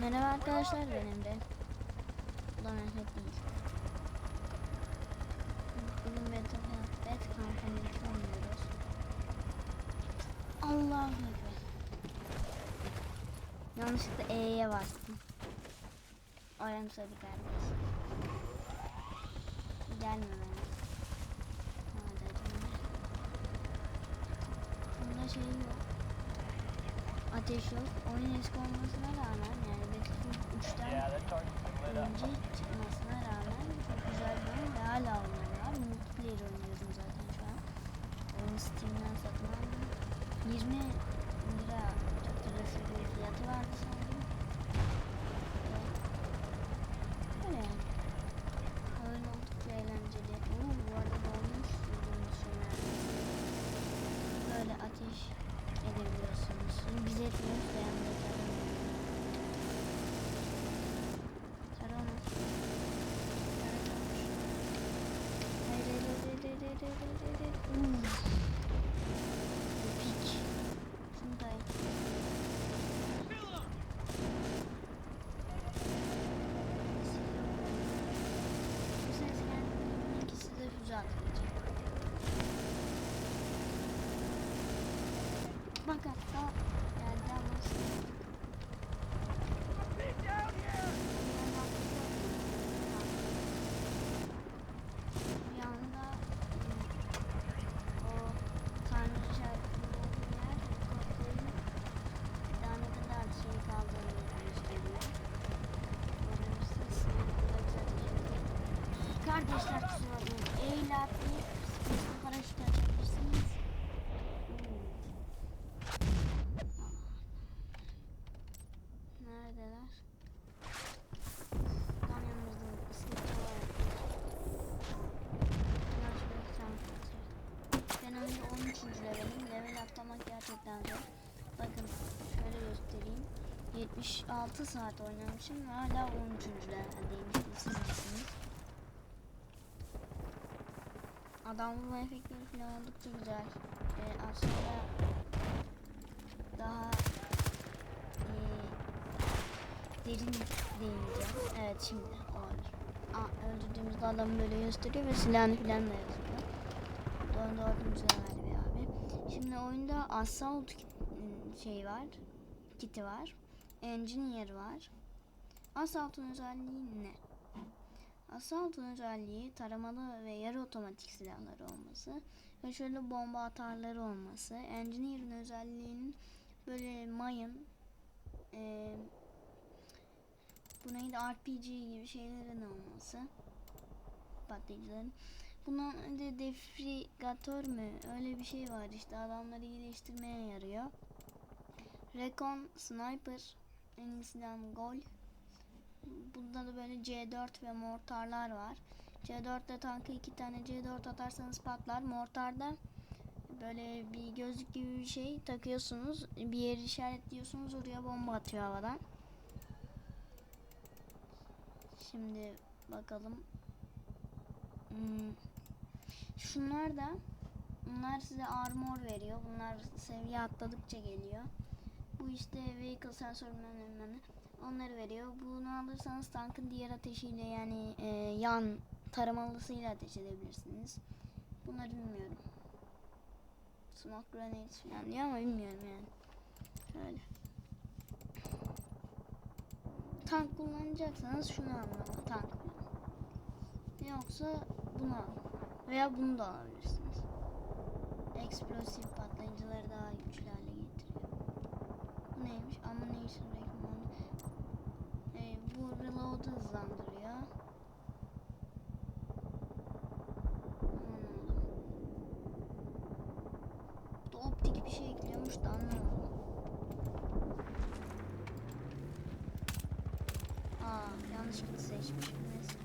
Merhaba arkadaşlar benim de. Bu da Mehmet değil. Bugün Battle Bet Company 2 oynuyoruz. Ekber. Yanlışlıkla E'ye bastım. Ayağım sarı kardeş. Gelme bana. Bunda şey yok. Ateş yok. Oyun eski olmasına rağmen yani Battlefield 3'ten Yeah, that target's been lit up. önce çıkmasına rağmen çok güzel bir oyun ve hala oynuyorlar. Multiplayer oynuyorum zaten şu an. Oyunu Steam'den satın aldım. 20 lira Türk lirası bir fiyatı vardı sanırım. 好。76 saat oynamışım ve hala 13. leveldeyim. Siz misiniz? Adam vurma efektleri falan oldukça güzel. Ee, aslında daha ee, derin değineceğim. Evet şimdi olabilir. Aa, öldürdüğümüzde adam böyle gösteriyor ve silahını falan da yazıyor. Doğru dördüncü level bir abi. Şimdi oyunda assault kit- şey var. Kiti var. Engineer var. Assault'un özelliği ne? Assault'un özelliği taramalı ve yarı otomatik silahları olması ve şöyle bomba atarları olması. Engineer'ın özelliğinin böyle mayın eee bu neydi RPG gibi şeylerin olması patlayıcıların. Bundan önce defrigatör mü öyle bir şey var işte adamları iyileştirmeye yarıyor. Recon Sniper silahım gol. Bunda da böyle C4 ve mortarlar var. C4'te tanka iki tane C4 atarsanız patlar. Mortarda böyle bir gözlük gibi bir şey takıyorsunuz. Bir yeri işaretliyorsunuz oraya bomba atıyor havadan. Şimdi bakalım. Hmm. Şunlar da bunlar size armor veriyor. Bunlar seviye atladıkça geliyor. Bu işte vehicle sensör bilmem onları veriyor. Bunu alırsanız tankın diğer ateşiyle yani e, yan taramalısıyla ateş edebilirsiniz. Bunları bilmiyorum. Smoke grenades falan diyor ama bilmiyorum yani. Şöyle. Tank kullanacaksanız şunu alın. Tank. Yoksa bunu alın. Veya bunu da alabilirsiniz. Eksplosif patlayıcıları daha güçlü neymiş? Ammunition recommend. Ee, bu reload'u hızlandırıyor. Da optik bir şey ekliyormuş da anlamadım. Aa yanlışlıkla seçmişim neyse.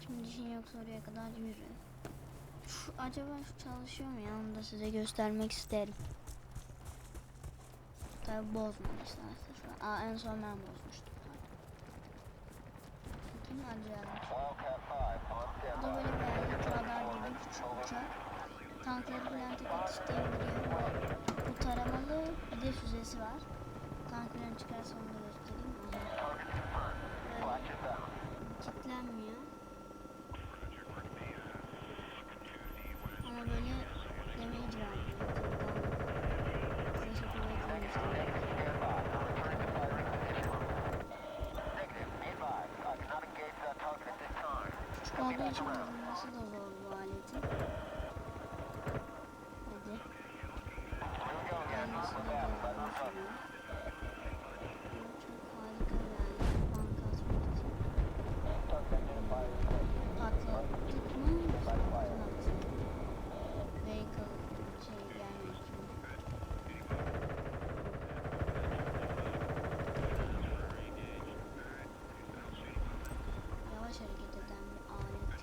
Şimdi işin yoksa oraya kadar yürü. Acaba şu çalışıyor mu ya? Onu da size göstermek isterim. Tabi bozmamışlarsa şu an. Aa en son ben bozmuştum. Bakayım acayip. Wildcat 5 on Bu da böyle bir radar gibi küçük uçak. Tankları falan tek atışta indiriyor. Bu, taramalı bir de füzesi var. Tank falan çıkarsa onu da göstereyim. Böyle kilitlenmiyor. Ama böyle damage kullanılması da zor bu aletin. Hadi sürüyor. Ama Çok harika bir alet. Banka atmak için. Patlattık mı? Patlatmadı. Vehicle şey gelmek için. Yavaş hareket eden bir alet.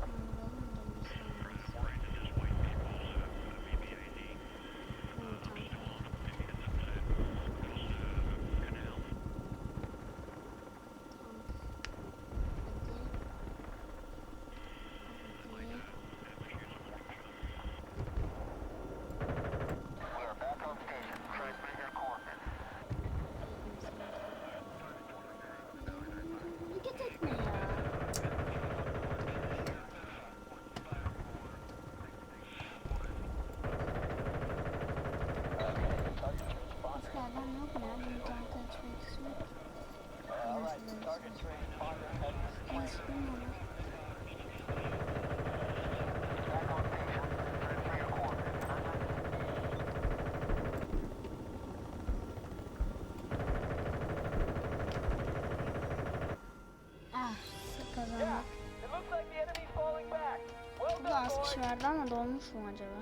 Kandıralım da bir şey olmaz. Evet, tamam. Hareket etme ya. Askerden yok mu ya? Bunu tank açmak istiyorum. Nasıl bilmiyorum. Ah, kazandık. It looks like the enemy's falling back. Well Burada done, az kişi vardı ama dolmuş mu acaba?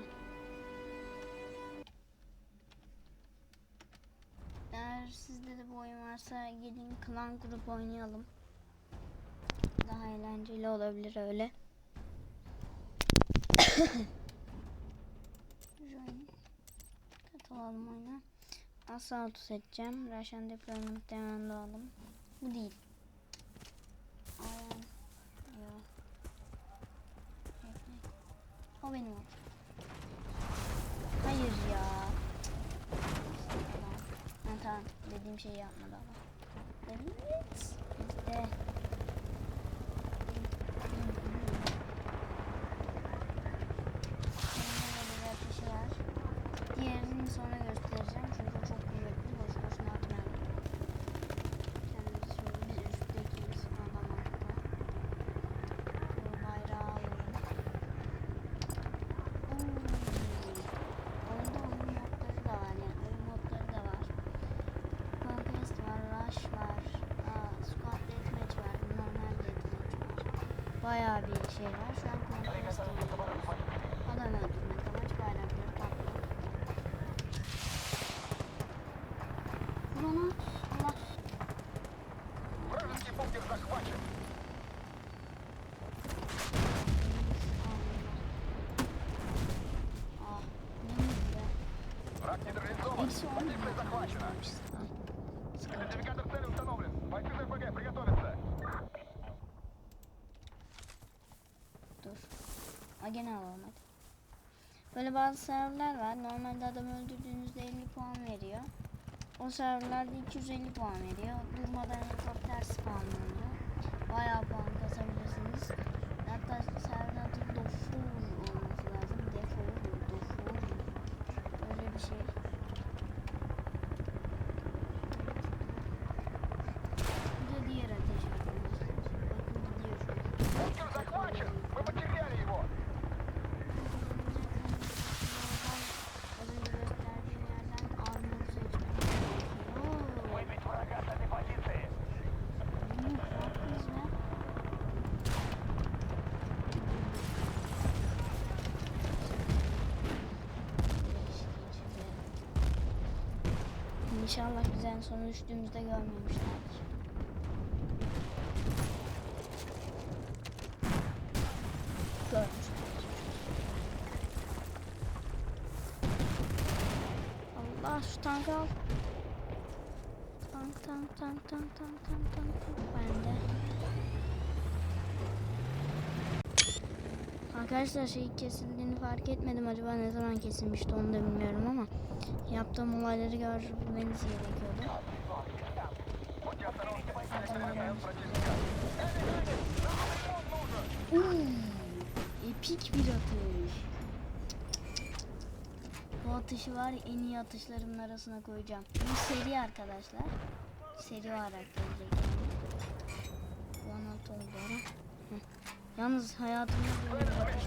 Sizde de bu oyun varsa gelin klan grup oynayalım. Daha eğlenceli olabilir öyle. Katılalım oyuna. Assault seçeceğim. Russian Deployment hemen alalım. Bu değil. Aynen. Yok. O benim olsun. Hayır ya. Ha, tamam. Dediğim şeyi yapmadı ama. Evet. Bitti. Şimdi böyle bir ateşi var. Diğerini sonra göstereceğim çünkü o çok kuvvetli. Boş boşuna atmayalım. Kendimiz şöyle biz üsttekiyiz. Adam altta. Şöyle bayrağı alalım. Hmm. Oyunda oyun modları da var yani oyun modları da var. Conquest var, Rush var, aa, Squad Deathmatch var, normal Deathmatch var. Bayağı bir şey var. Şu an Conquest oynuyoruz. Gene alalım. Böyle bazı serverler var. Normalde adam öldürdüğünüzde 50 puan veriyor. O serverlerde 250 puan veriyor. Durmadan helikopter spawnlanıyor. Bayağı puan kasabilirsiniz. Hatta serverden adı İnşallah biz en son düştüğümüzde görmemişlerdir. Görmüşlerdir. Allah şu tankı al. Tank tank tank tank tank tank tank bende. Arkadaşlar şey kesildiğini fark etmedim. Acaba ne zaman kesilmişti onu da bilmiyorum ama yaptığım olayları görmeniz gerekiyordu. Uuu, epik bir atış. Bu atışı var en iyi atışlarımın arasına koyacağım. Bu seri arkadaşlar. Seri olarak gelecek. Bu anahtar oldu. Yalnız hayatımda böyle bir bakış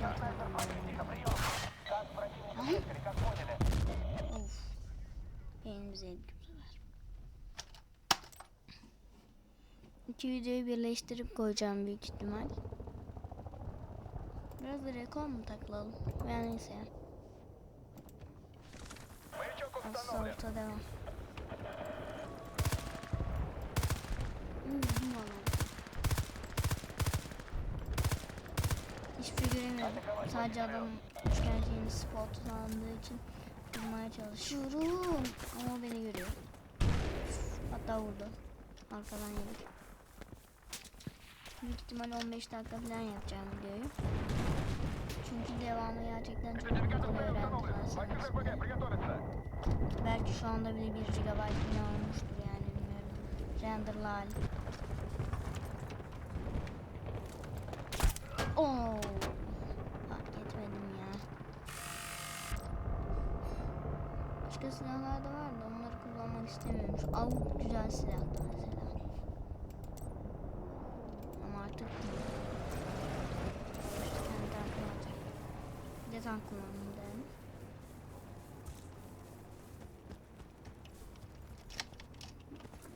Of. Beynimize yedik bu. İki videoyu birleştirip koyacağım büyük ihtimal. Biraz da rekor mu takılalım? Yani neyse. Asla orta devam. Sadece adam üçgenliğini spotlandığı için bulmaya çalışıyorum. Ama beni görüyor. Hatta vurdu. Arkadan yedik. Büyük ihtimal 15 dakika falan yapacağım videoyu. Çünkü devamı gerçekten çok bakalım öğrendiler Belki şu anda bile 1 GB olmuştur yani bilmiyorum. Renderlı hali. Oh. Başka silahlar da var da onları kullanmak istemiyorum. Şu avuk güzel silahtı mesela. Ama artık İşte kendi tankım olacak. Bir de tank kullanmayı denedim.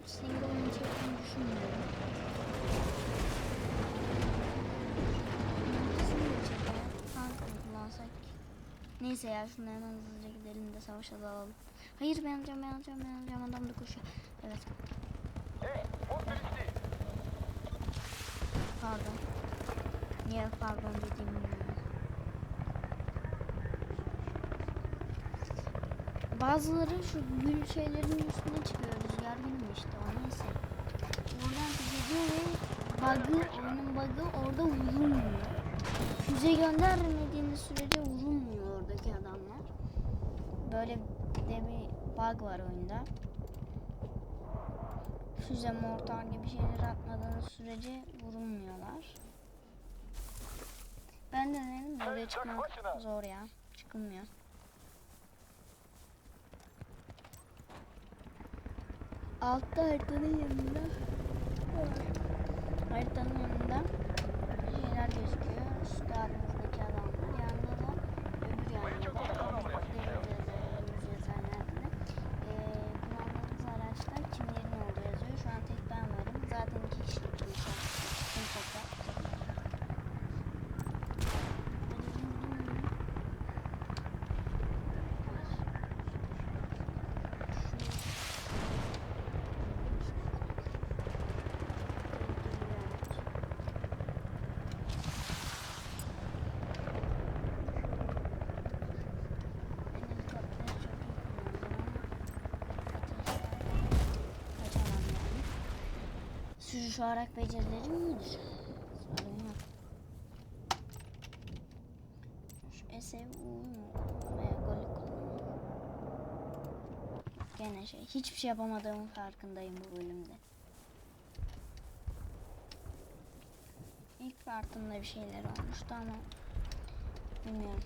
Single oyun çekmeyi düşünmüyorum. İkisini de çekelim. Tank mı kullansak? Neyse ya şunu hemen hızlıca gidelim de savaşa dalalım. Hayır ben alacağım ben alacağım ben alacağım adam da koşuyor. Evet. Hey, Pardon. Niye pardon dediğim ya. Bazıları şu gül şeylerin üstüne çıkıyor rüzgar gülmü işte o neyse. Oradan füze ve bug'ı oyunun bug'ı orada uyumuyor. Füze göndermediğiniz sürece oradaki adamlar. Böyle de bir bug var oyunda. Füze mortar gibi şeyler atmadığınız sürece vurulmuyorlar. Ben de denedim de oraya çıkmak zor ya. Çıkılmıyor. Altta haritanın yanında haritanın yanında şeyler gözüküyor. Üstte aramızdaki adamlar. Yanında da öbür yanında önümüz yazanlarda. Ee, kullandığımız araçta kimlerin olduğu yazıyor. Şu an tek ben varım. Zaten iki kişilik bir şey. Kimse Sürüş olarak becerilerim iyidir. Sorun yok. Kullanıyorum. Gene şey, hiçbir şey yapamadığımın farkındayım bu bölümde. İlk partımda bir şeyler olmuştu ama bilmiyorum.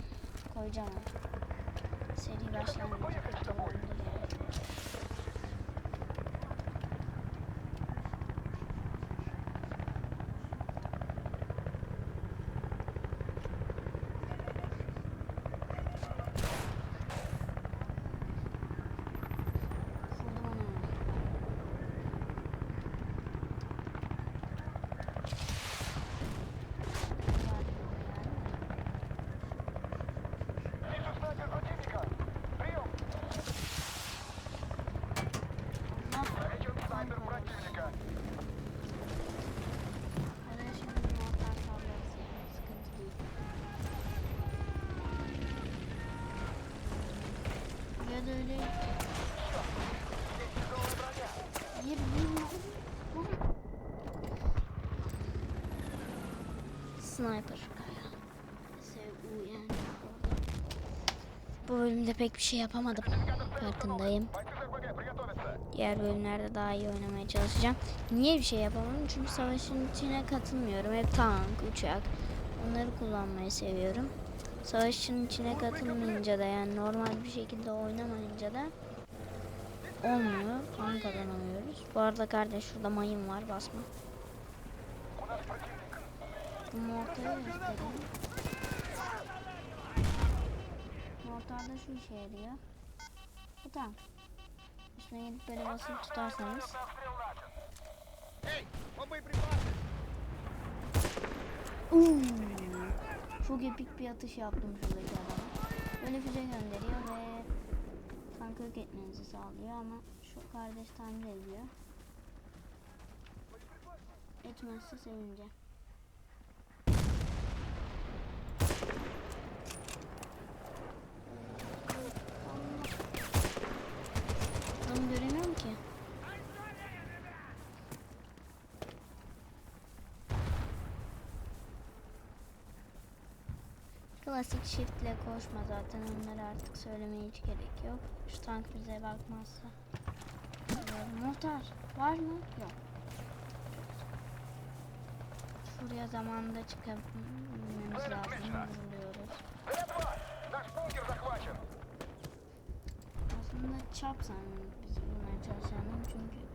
Koyacağım onu. Seri başlangıcı böyle. Yer Sniper kaya. Bu bölümde pek bir şey yapamadım. Farkındayım. Diğer bölümlerde daha iyi oynamaya çalışacağım. Niye bir şey yapamadım? Çünkü savaşın içine katılmıyorum. Hep tank, uçak. Onları kullanmayı seviyorum. Savaşın içine katılmayınca da yani normal bir şekilde oynamayınca da olmuyor. Puan kazanamıyoruz. Bu arada kardeş şurada mayın var basma. Mortarı göstereyim. Şu işe yarıyor. Bu tamam. Üstüne gidip böyle basıp tutarsanız. Uuu. Çok epik bir atış yaptım şuradaki adama. Böyle füze gönderiyor ve tankı yok etmenizi sağlıyor ama şu kardeş tamir ediyor. Etmezse sevineceğim. Adamı göremiyorum ki. Klasik shiftle koşma zaten onları artık söylemeye hiç gerek yok. Şu tank bize bakmazsa. Ee, motor var mı? Yok. Şuraya zamanında çıkabilmemiz lazım. Vuruluyoruz. Aslında çap sanırım biz bunları çalışalım çünkü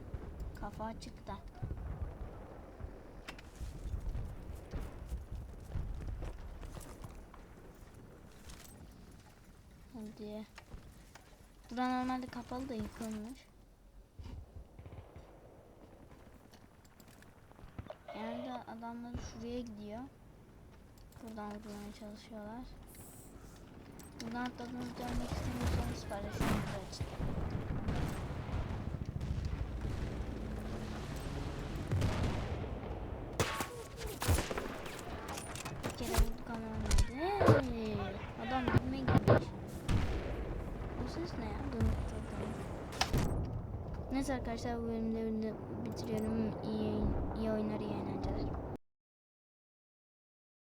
kafa açık da. Hadi. Bura normalde kapalı da yıkılmış. Yani de adamları şuraya gidiyor. Buradan vurmaya çalışıyorlar. Buradan atladığınız dönmek istemiyorsanız paraşütünüzü açın. Bir kere vurduk ama olmadı. Hey, adam dibime girmiş. Bu ses ne ya? Dur, çok tamam. Neyse arkadaşlar bu bölümde bitiriyorum. İyi, iyi oyunlar, iyi eğlenceler.